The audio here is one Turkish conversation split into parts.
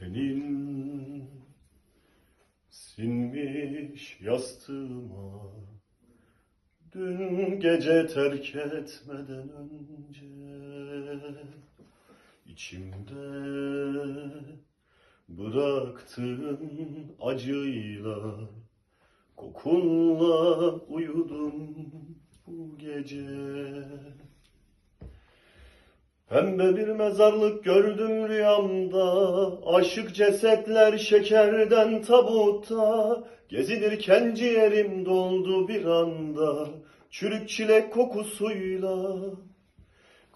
Tenin sinmiş yastığıma Dün gece terk etmeden önce içimde bıraktığın acıyla Kokunla uyudum bu gece Pembe bir mezarlık gördüm rüyamda. Aşık cesetler şekerden tabutta Gezinirken ciğerim doldu bir anda. Çürük çilek kokusuyla.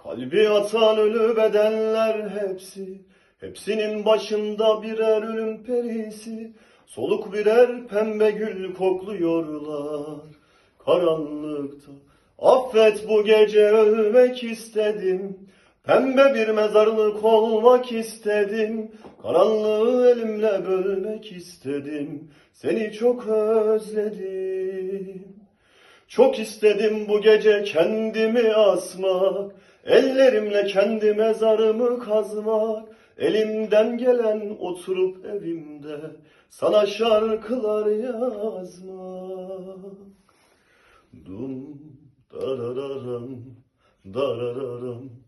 Kalbi atan ölü bedenler hepsi. Hepsinin başında birer ölüm perisi. Soluk birer pembe gül kokluyorlar. Karanlıkta. Affet bu gece ölmek istedim Pembe bir mezarlık olmak istedim. Karanlığı elimle bölmek istedim. Seni çok özledim. Çok istedim bu gece kendimi asmak Ellerimle kendi mezarımı kazmak. Elimden gelen oturup evimde Sana şarkılar yazmak. Dum darararam darararam